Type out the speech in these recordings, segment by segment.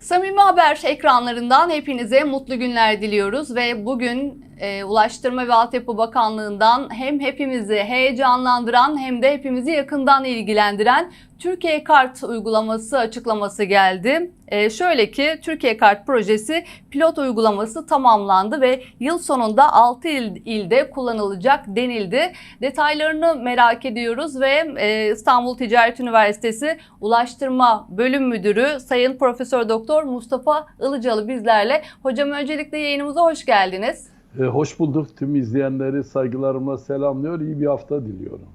Samimi Haber ekranlarından hepinize mutlu günler diliyoruz ve bugün e, Ulaştırma ve Altyapı Bakanlığı'ndan hem hepimizi heyecanlandıran hem de hepimizi yakından ilgilendiren Türkiye Kart uygulaması açıklaması geldi. E, şöyle ki Türkiye Kart projesi pilot uygulaması tamamlandı ve yıl sonunda 6 il, ilde kullanılacak denildi. Detaylarını merak ediyoruz ve e, İstanbul Ticaret Üniversitesi Ulaştırma Bölüm Müdürü Sayın Profesör Doktor Mustafa Ilıcalı bizlerle. Hocam öncelikle yayınımıza hoş geldiniz. E, hoş bulduk. Tüm izleyenleri saygılarımla selamlıyor. İyi bir hafta diliyorum.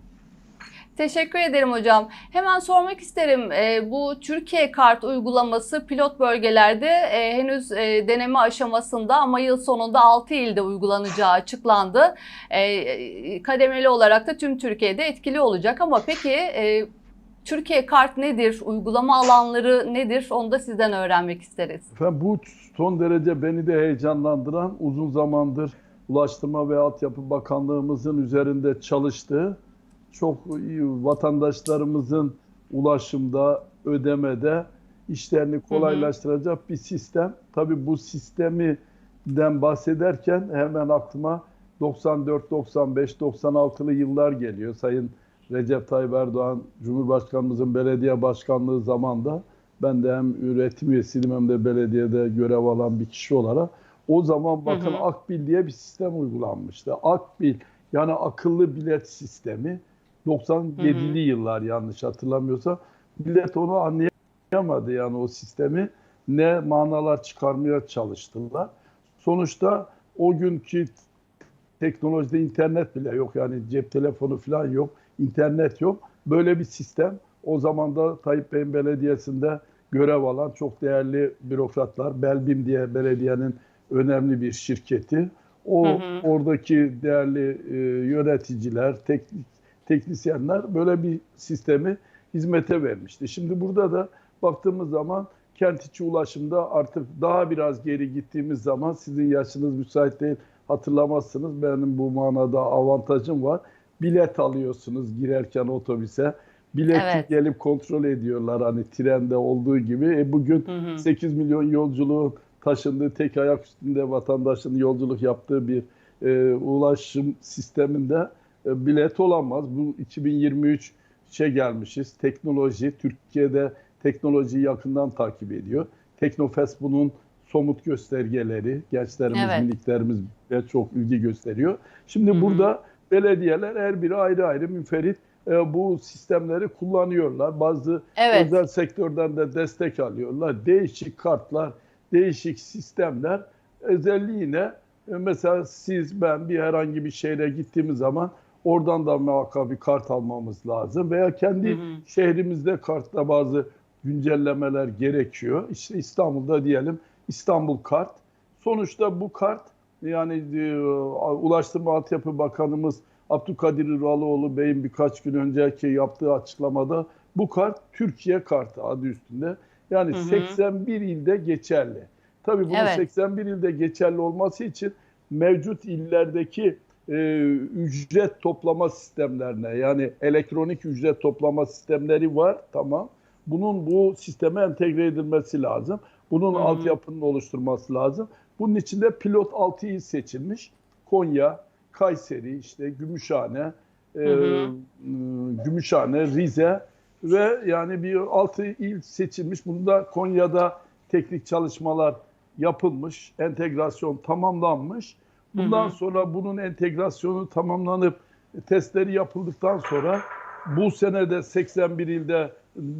Teşekkür ederim hocam. Hemen sormak isterim. E, bu Türkiye Kart uygulaması pilot bölgelerde e, henüz e, deneme aşamasında ama yıl sonunda 6 ilde uygulanacağı açıklandı. E, kademeli olarak da tüm Türkiye'de etkili olacak ama peki e, Türkiye Kart nedir? Uygulama alanları nedir? Onu da sizden öğrenmek isteriz. Efendim bu son derece beni de heyecanlandıran uzun zamandır Ulaştırma ve Altyapı Bakanlığımızın üzerinde çalıştığı çok iyi vatandaşlarımızın ulaşımda, ödemede işlerini kolaylaştıracak bir sistem. Tabii bu sistemden bahsederken hemen aklıma 94, 95, 96'lı yıllar geliyor. Sayın Recep Tayyip Erdoğan Cumhurbaşkanımızın belediye başkanlığı zamanında ben de hem üretim üyesiydim hem de belediyede görev alan bir kişi olarak o zaman bakın Hı hı. Akbil diye bir sistem uygulanmıştı. Akbil yani akıllı bilet sistemi 97'li yıllar yanlış hatırlamıyorsam millet onu anlayamadı yani o sistemi ne manalar çıkarmaya çalıştılar. Sonuçta o günkü teknolojide internet bile yok yani cep telefonu falan yok, internet yok. Böyle bir sistem o zaman da Tayyip Bey'in belediyesinde görev alan çok değerli bürokratlar, Belbim diye belediyenin önemli bir şirketi. O Hı hı. oradaki değerli e, yöneticiler, teknik teknisyenler böyle bir sistemi hizmete vermişti. Şimdi burada da baktığımız zaman kent içi ulaşımda artık daha biraz geri gittiğimiz zaman sizin yaşınız müsait değil hatırlamazsınız. Benim bu manada avantajım var. Bilet alıyorsunuz girerken otobüse. Bileti Evet. gelip kontrol ediyorlar hani trende olduğu gibi. E bugün Hı hı. 8 milyon yolculuğun taşındığı tek ayak üstünde vatandaşın yolculuk yaptığı bir e, ulaşım sisteminde e, bilet olamaz. Bu 2023 şey gelmişiz. Teknoloji Türkiye'de teknolojiyi yakından takip ediyor. Teknofest bunun somut göstergeleri. Gençlerimiz, Evet. miniklerimiz çok ilgi gösteriyor. Şimdi Hı hı. burada belediyeler her biri ayrı ayrı münferit e, bu sistemleri kullanıyorlar. Bazı Evet. özel sektörden de destek alıyorlar. Değişik kartlar, değişik sistemler özelliğine e, mesela siz ben bir herhangi bir şehre gittiğimiz zaman oradan da muhakkak bir kart almamız lazım veya kendi Hı hı. şehrimizde kartta bazı güncellemeler gerekiyor. İşte İstanbul'da diyelim İstanbul kart. Sonuçta bu kart yani e, Ulaştırma Altyapı Bakanımız Abdülkadir Üraloğlu Bey'in birkaç gün önceki yaptığı açıklamada bu kart Türkiye kartı adı üstünde. Yani Hı hı. 81 ilde geçerli. Tabii bunun Evet. 81 ilde geçerli olması için mevcut illerdeki e, ücret toplama sistemlerine yani elektronik ücret toplama sistemleri var tamam. Bunun bu sisteme entegre edilmesi lazım. Bunun Hı hı. altyapının oluşturması lazım. Bunun için de pilot 6 il seçilmiş. Konya, Kayseri, işte Gümüşhane, e, Hı hı. m, Gümüşhane, Rize ve yani bir 6 il seçilmiş. Bunda Konya'da teknik çalışmalar yapılmış, entegrasyon tamamlanmış. Bundan Hı hı. sonra bunun entegrasyonu tamamlanıp testleri yapıldıktan sonra bu sene de 81 ilde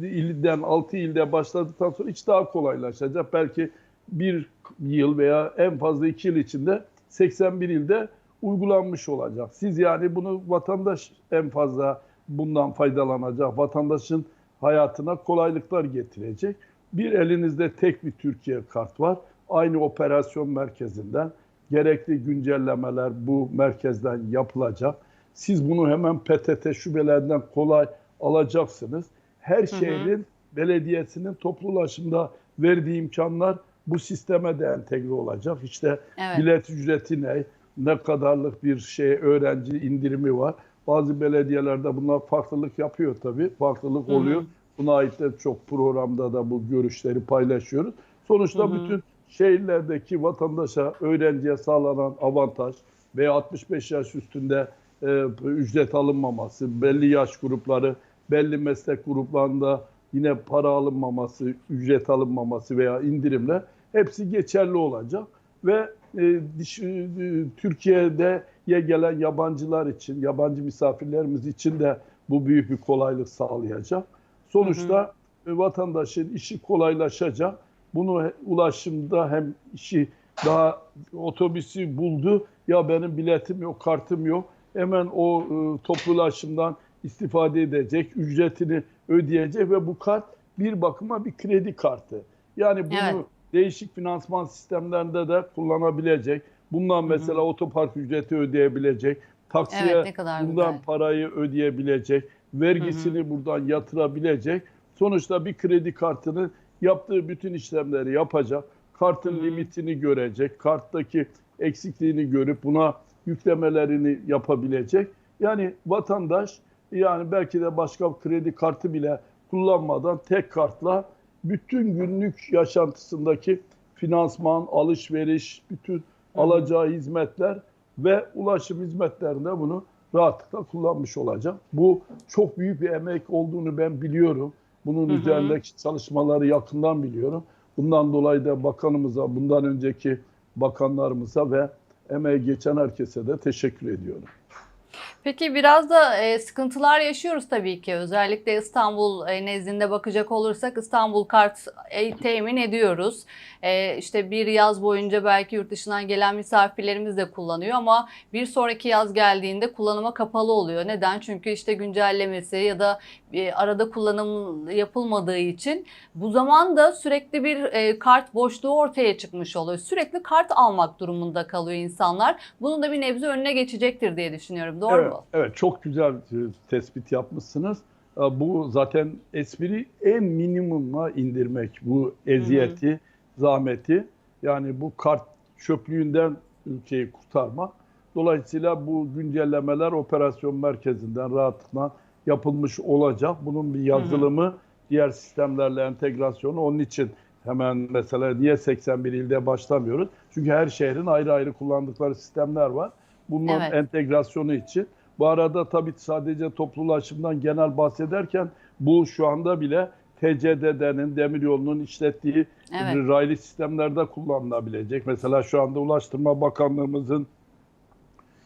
ilden 6 ilde başladıktan sonra hiç daha kolaylaşacak. Belki bir yıl veya en fazla iki yıl içinde 81 ilde uygulanmış olacak. Siz yani bunu vatandaş en fazla bundan faydalanacak. Vatandaşın hayatına kolaylıklar getirecek. Bir elinizde tek bir Türkiye kart var. Aynı operasyon merkezinden gerekli güncellemeler bu merkezden yapılacak. Siz bunu hemen PTT şubelerinden kolay alacaksınız. Her şehrin belediyesinin toplu ulaşımda verdiği imkanlar bu sisteme de entegre olacak. İşte Evet. bilet ücreti ne, ne kadarlık bir şey öğrenci indirimi var. Bazı belediyelerde bunlar farklılık yapıyor tabii. Farklılık Hı hı. oluyor. Buna ait de çok programda da bu görüşleri paylaşıyoruz. Sonuçta Hı hı. bütün şehirlerdeki vatandaşa, öğrenciye sağlanan avantaj veya 65 yaş üstünde e, ücret alınmaması, belli yaş grupları, belli meslek gruplarında yine para alınmaması, ücret alınmaması veya indirimler hepsi geçerli olacak ve e, diş- e, Türkiye'de gelen yabancılar için, yabancı misafirlerimiz için de bu büyük bir kolaylık sağlayacak. Sonuçta e, vatandaşın işi kolaylaşacak. Bunu ulaşımda hem işi daha otobüsü buldu. Ya benim biletim yok, kartım yok. Hemen o e, toplu ulaşımdan istifade edecek, ücretini ödeyecek ve bu kart bir bakıma bir kredi kartı. Yani bunu Evet. değişik finansman sistemlerinde de kullanabilecek. Bundan mesela otopark ücreti ödeyebilecek. Taksiye Evet, bundan güzel. parayı ödeyebilecek. Vergisini buradan yatırabilecek. Sonuçta bir kredi kartının yaptığı bütün işlemleri yapacak. Kartın limitini görecek. Karttaki eksikliğini görüp buna yüklemelerini yapabilecek. Yani vatandaş yani belki de başka bir kredi kartı bile kullanmadan tek kartla bütün günlük yaşantısındaki finansman, alışveriş, bütün alacağı hizmetler ve ulaşım hizmetlerinde bunu rahatlıkla kullanmış olacak. Bu çok büyük bir emek olduğunu ben biliyorum. Bunun Hı hı. üzerindeki çalışmaları yakından biliyorum. Bundan dolayı da bakanımıza, bundan önceki bakanlarımıza ve emeği geçen herkese de teşekkür ediyorum. Peki biraz da e, sıkıntılar yaşıyoruz tabii ki. Özellikle İstanbul e, nezdinde bakacak olursak İstanbul kart e, temin ediyoruz. E, işte bir yaz boyunca belki yurt dışından gelen misafirlerimiz de kullanıyor ama bir sonraki yaz geldiğinde kullanıma kapalı oluyor. Neden? Çünkü işte güncellemesi ya da e, arada kullanım yapılmadığı için bu zaman da sürekli bir e, kart boşluğu ortaya çıkmış oluyor. Sürekli kart almak durumunda kalıyor insanlar. Bunun da bir nebze önüne geçecektir diye düşünüyorum. Doğru evet? Evet, çok güzel tespit yapmışsınız. E, Bu zaten espri en minimuma indirmek bu eziyeti, zahmeti. Yani bu kart çöplüğünden ülkeyi kurtarmak. Dolayısıyla bu güncellemeler operasyon merkezinden rahatlıkla yapılmış olacak. Bunun bir yazılımı, diğer sistemlerle entegrasyonu onun için hemen mesela niye 81 ilde başlamıyoruz? Çünkü her şehrin ayrı ayrı kullandıkları sistemler var. Bunların Evet. entegrasyonu için. Bu arada tabii sadece toplu ulaşımdan genel bahsederken bu şu anda bile TCDD'nin, demiryolunun işlettiği Evet. raylı sistemlerde kullanılabilecek. Mesela şu anda Ulaştırma Bakanlığımızın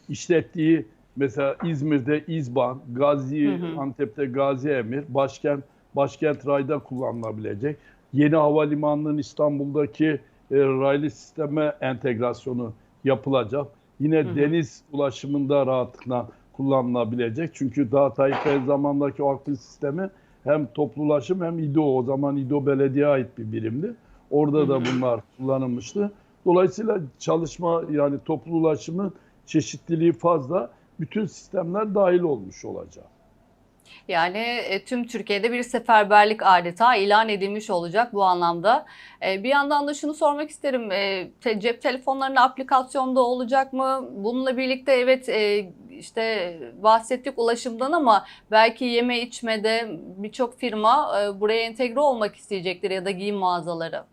işlettiği mesela İzmir'de İzban, Gazi, Hı hı. Antep'te Gazi Emir, başkent başkent rayda kullanılabilecek. Yeni havalimanının İstanbul'daki e, raylı sisteme entegrasyonu yapılacak. Yine hı. deniz ulaşımında rahatlıkla kullanılabilecek. Çünkü daha Tayyip zamandaki o akbil sistemi hem toplu ulaşım hem İDO o zaman İDO belediye ait bir birimdi. Orada da bunlar kullanılmıştı. Dolayısıyla çalışma yani toplu ulaşımın çeşitliliği fazla. Bütün sistemler dahil olmuş olacak. Yani e, tüm Türkiye'de bir seferberlik adeta ilan edilmiş olacak bu anlamda. E, bir yandan da şunu sormak isterim. E, te- cep telefonlarının aplikasyonda olacak mı? Bununla birlikte evet e, işte bahsettik ulaşımdan ama belki yeme içmede birçok firma e, buraya entegre olmak isteyecektir ya da giyim mağazaları.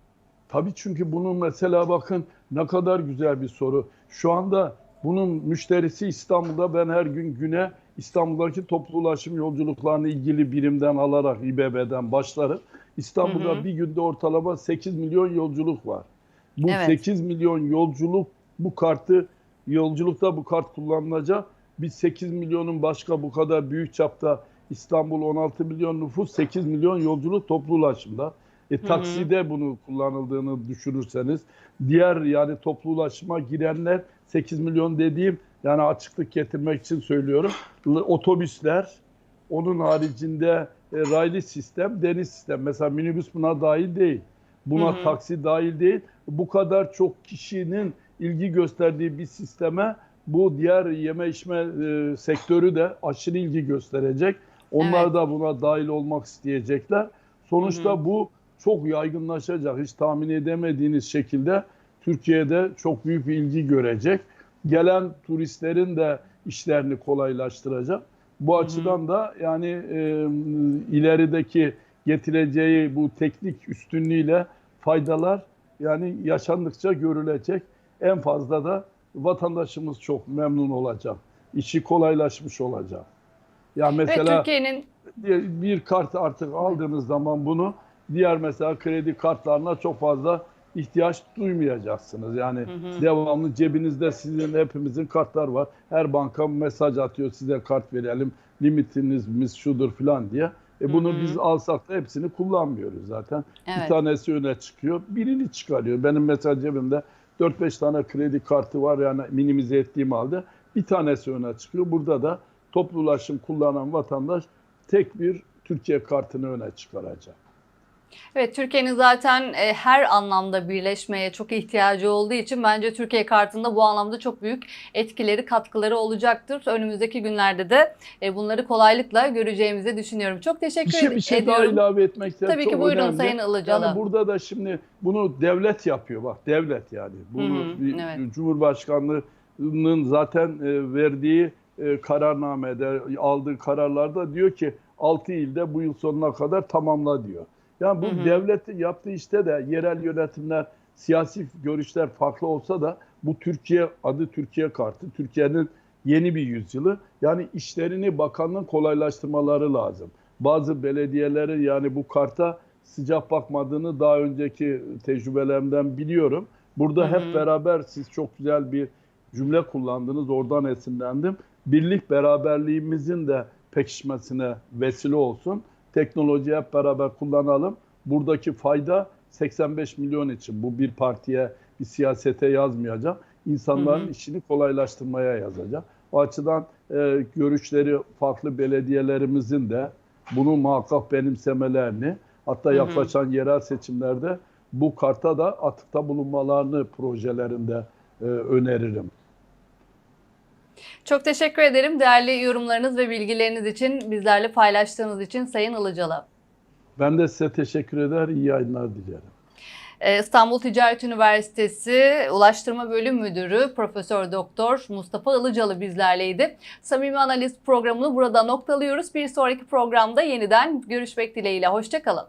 Tabii çünkü bunun mesela bakın ne kadar güzel bir soru. Şu anda bunun müşterisi İstanbul'da ben her gün güne İstanbul'daki toplu ulaşım yolculuklarını ilgili birimden alarak İBB'den başlarım. İstanbul'da Hı hı. bir günde ortalama 8 milyon yolculuk var. Bu Evet. 8 milyon yolculuk bu kartı yolculukta bu kart kullanılacak. Biz 8 milyonun başka bu kadar büyük çapta İstanbul 16 milyon nüfus 8 milyon yolculuk toplu ulaşımda. E, hı. takside bunu kullanıldığını düşünürseniz diğer yani toplu ulaşıma girenler 8 milyon dediğim yani açıklık getirmek için söylüyorum. Otobüsler onun haricinde e, raylı sistem, deniz sistem. Mesela minibüs buna dahil değil. Buna Hı hı. taksi dahil değil. Bu kadar çok kişinin ilgi gösterdiği bir sisteme bu diğer yeme içme e, sektörü de aşırı ilgi gösterecek. Onlar Evet. da buna dahil olmak isteyecekler. Sonuçta Hı hı. bu çok yaygınlaşacak. Hiç tahmin edemediğiniz şekilde Türkiye'de çok büyük bir ilgi görecek. Gelen turistlerin de işlerini kolaylaştıracak. Bu açıdan da yani e, ilerideki getireceği bu teknik üstünlüğüyle faydalar Yani yaşandıkça görülecek. En fazla da vatandaşımız çok memnun olacak. İşi kolaylaşmış olacak. Ya mesela bir kart artık aldığınız zaman bunu diğer mesela kredi kartlarına çok fazla ihtiyaç duymayacaksınız. Yani devamlı cebinizde sizin hepimizin kartlar var. Her banka mesaj atıyor size kart verelim limitiniz şudur falan diye. E bunu Hı hı. biz alsak da hepsini kullanmıyoruz zaten. Evet. Bir tanesi öne çıkıyor, birini çıkarıyor. Benim mesela cebimde 4-5 tane kredi kartı var yani minimize ettiğim halde bir tanesi öne çıkıyor. Burada da toplu ulaşım kullanan vatandaş tek bir Türkiye kartını öne çıkaracak. Evet, Türkiye'nin zaten e, her anlamda birleşmeye çok ihtiyacı olduğu için bence Türkiye kartında bu anlamda çok büyük etkileri, katkıları olacaktır. Önümüzdeki günlerde de e, bunları kolaylıkla göreceğimizi düşünüyorum. Çok teşekkür Bir şey, bir şey daha ediyorum. ilave etmekte Tabii çok ki buyurun önemli. Sayın Ilıcalı. Yani burada da şimdi bunu devlet yapıyor bak devlet yani. Bunu Hı hı, bir- evet. Cumhurbaşkanlığının zaten e, verdiği e, kararnamede aldığı kararlarda diyor ki 6 ilde bu yıl sonuna kadar tamamla diyor. Yani bu Hı hı. devletin yaptığı işte de yerel yönetimler, siyasi görüşler farklı olsa da bu Türkiye adı Türkiye kartı, Türkiye'nin yeni bir yüzyılı. Yani işlerini bakanlığın kolaylaştırmaları lazım. Bazı belediyeleri yani bu karta sıcak bakmadığını daha önceki tecrübelerimden biliyorum. Burada Hı hı. hep beraber siz çok güzel bir cümle kullandınız. Oradan esinlendim. Birlik beraberliğimizin de pekişmesine vesile olsun. Teknolojiyi hep beraber kullanalım. Buradaki fayda 85 milyon için. Bu bir partiye, bir siyasete yazmayacak. İnsanların Hı hı. işini kolaylaştırmaya yazacak. O açıdan e, görüşleri farklı belediyelerimizin de bunu muhakkak benimsemelerini hatta Hı hı. yaklaşan yerel seçimlerde bu karta da atıkta bulunmalarını projelerinde e, öneririm. Çok teşekkür ederim değerli yorumlarınız ve bilgileriniz için, bizlerle paylaştığınız için Sayın Ilıcalı. Ben de size teşekkür eder, iyi yayınlar dilerim. Ee, İstanbul Ticaret Üniversitesi Ulaştırma Bölüm Müdürü Profesör Doktor Mustafa Ilıcalı bizlerleydi. Samimi Analiz programını burada noktalıyoruz. Bir sonraki programda yeniden görüşmek dileğiyle. Hoşçakalın.